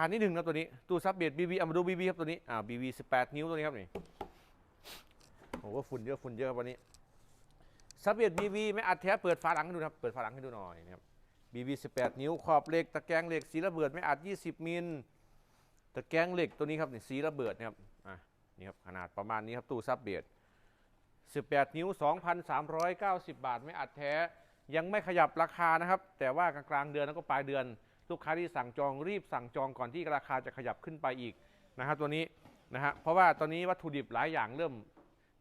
านิดหนึ่งนะตัวนี้ตู้ซับเบียดบีบีเอามาดูบีบีครับตัวนี้อ่าบีบีสิบแปดนิ้วตัวนี้ครับนี่โอ้โหฝุ่นเยอะฝุ่นเยอะครับวันนี้ซับเบียดบีบีไม่อัดแท้เปิดฝาหลังให้ดูครับเปิดฝาหลังให้ดูหน่อยนะครับบีบีสิบแปดนิ้วขอบเหล็กตะแกรงเหล็กสีระเบิดไม่อัดยี่สิบมิลตะแกรงเหล็กตัวนี้ครับนี่สีระเบิดนะครับอะนี่ครับขนาดประมาณนี้ครับตู้ซับเบียด18นิ้ว2,390บาทไม่อัดแท้ยังไม่ขยับราคานะครับ แต่ว่ากลางๆเดือนแล้วก็ปลายเดือน ลูกค้าที่สั่งจองรีบสั่งจองก่อนที่ราคาจะขยับขึ้นไปอีกนะครับตัวนี้นะฮะเพราะว่าตอนนี้วัตถุดิบหลายอย่างเริ่ม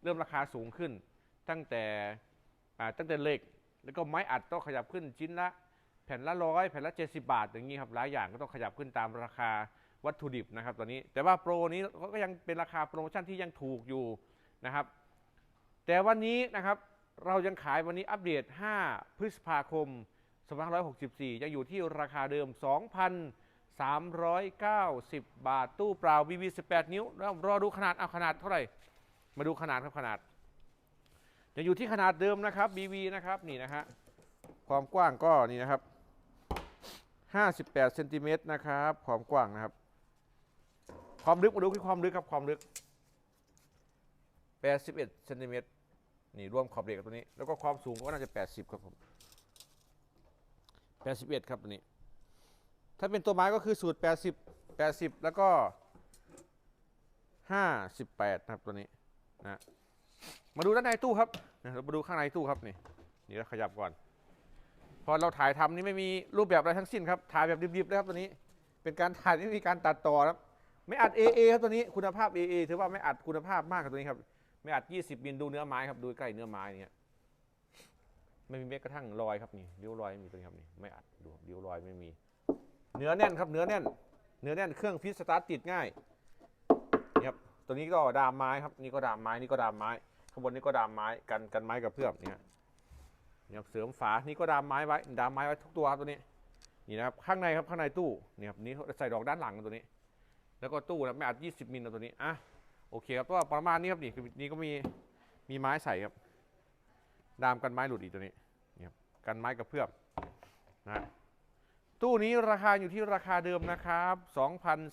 เริ่มราคาสูงขึ้น ตั้งแต่ตั้งแต่เหล็ก แล้วก็ไม้อัดต้องขยับขึ้นชิ้นละแผ่นละร้อยแผ่นละ 70 บาท อย่างนี้ครับหลายอย่างก็ต้องขยับขึ้นตามราคาวัตถุดิบนะครับตอนนี้แต่ว่าโปรนี้ก็ยังเป็นราคาโปรโมชั่นที่ยังถูกอยู่นะครับ แต่วันนี้นะครับเรายังขายวันนี้อัปเดต 5 พฤษภาคม 2564 ยังอยู่ที่ราคาเดิม 2,390 บาท ตู้เปล่า BB 18 นิ้วแล้วรอดูขนาดเอาขนาดเท่าไหร่ มาดูขนาดครับขนาด ยังอยู่ที่ขนาดเดิมนะครับ BB นะครับนี่นะฮะความกว้างก็นี่นะครับ58เซนติเมตรนะครับความกว้างนะครับ ความลึกมาดูที่ความลึกครับความลึก81เซนติเมตรนี่รวมขอบเหล็กกับตัวนี้ แล้วก็ความสูงก็น่าจะ 80 ครับผม 81 ครับตัวนี้ ถ้าเป็นตัวไม้ก็คือสูตร 80 80 แล้วก็ 58นะครับตัวนี้นะมาดูด้านในตู้ครับเรามาดูข้างในตู้ครับนี่นี่เราขยับก่อน พอเราถ่ายทำนี่ไม่มีรูปแบบอะไรทั้งสิ้นครับ ถ่ายแบบดิบๆเลยครับตัวนี้ เป็นการถ่ายที่ไม่มีการตัดต่อครับ ไม่อัด AA ครับตัวนี้ คุณภาพ AA ถือว่าไม่อัดคุณภาพมากครับตัวนี้ครับ ไม่อัด 20มิลดูเนื้อไม้ครับ ดูใกล้เนื้อไม้เนี่ย ไม่มีแม้กระทั่งรอยครับนี่ริ้วรอยไม่มีตัวนี้ครับนี่ไม่อัดดูริ้วรอยไม่มี เนื้อแน่นครับเนื้อแน่น เนื้อแน่นเครื่องฟิตสตาร์ทติดง่ายนี่ครับตัวนี้ก็ดามไม้ครับนี่ก็ดามไม้นี่ก็ดามไม้ข้างบนนี่ก็ดามไม้กันกันไม้กับเพื่อมเนี่ยนี่ครับเสริมฝานี่ก็ดามไม้ไว้ดามไม้ไว้ทุกตัวครับตัวนี้นี่นะครับข้างในครับข้างในตู้นี่ครับนี่ใส่ดอกด้านหลังตัวนี้ แล้วก็ตู้นะไม่อัด 20มิลนะตัวนี้อะโอเคครับก็ประมาณนี้ครับนี่นี่ก็มีมีไม้ใส่ครับ ดามกันไม้หลุดอีกตัวนี้เนี่ครับกันไม้กระเพื่อมนะตู้นี้ราคาอยู่ที่ราคาเดิมนะครับ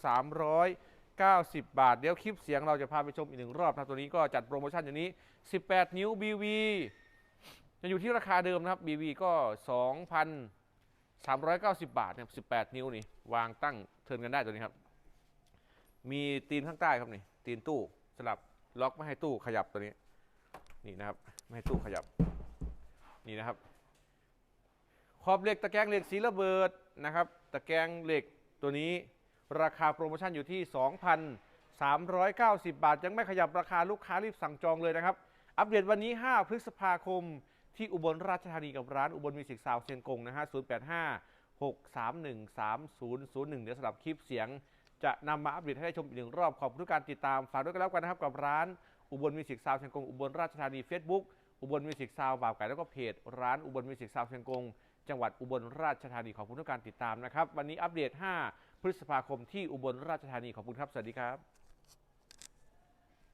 2,390 บาท เดี๋ยวคลิปเสียงเราจะพาไปชมอีกหนึ่งรอบนะตัวนี้ก็จัดโปรโมชั่นอย่างนี้ 18 นิ้ว BV จะอยู่ที่ราคาเดิมนะครับ BV ก็ 2,390 บาทเนะครับ18 นิ้วนี่วางตั้งเทิร์นกันได้ตัวนี้ครับ มีตีนข้างใต้ครับนี่ตีนตู้สลับล็อกไม่ให้ตู้ขยับตัวนี้ นี่นะครับ ไม่ให้ตู้ขยับ นี่นะครับขอบเหล็กตะแกรงเหล็กสีระเบิดนะครับตะแกรงเหล็กตัวนี้ราคาโปรโมชั่นอยู่ที่ 2,390 บาท ยังไม่ขยับราคาลูกค้ารีบสั่งจองเลยนะครับ อัปเดตวันนี้ 5 พฤษภาคม ที่อุบลราชธานีกับร้านอุบลมิวสิกซาวเชียงกงนะฮะ 085 631 3001 เดี๋ยวสำหรับคลิปเสียง จะนำมาอัปเดตให้ได้ชมอีกหนึ่งรอบขอบคุณทุกการติดตามฝากด้วยกันแล้วกันนะครับกับร้าน อุบลมิวสิกซาวเชียงกงอุบลราชธานี Facebook อุบลมิวสิกซาวบ่าวไก่แล้วก็เพจร้านอุบลมิวสิกซาวเชียงกงจังหวัดอุบลราชธานีขอบคุณทุกการติดตามนะครับ วันนี้อัปเดต 5 พฤษภาคมที่อุบลราชธานีขอบคุณครับ สวัสดีครับ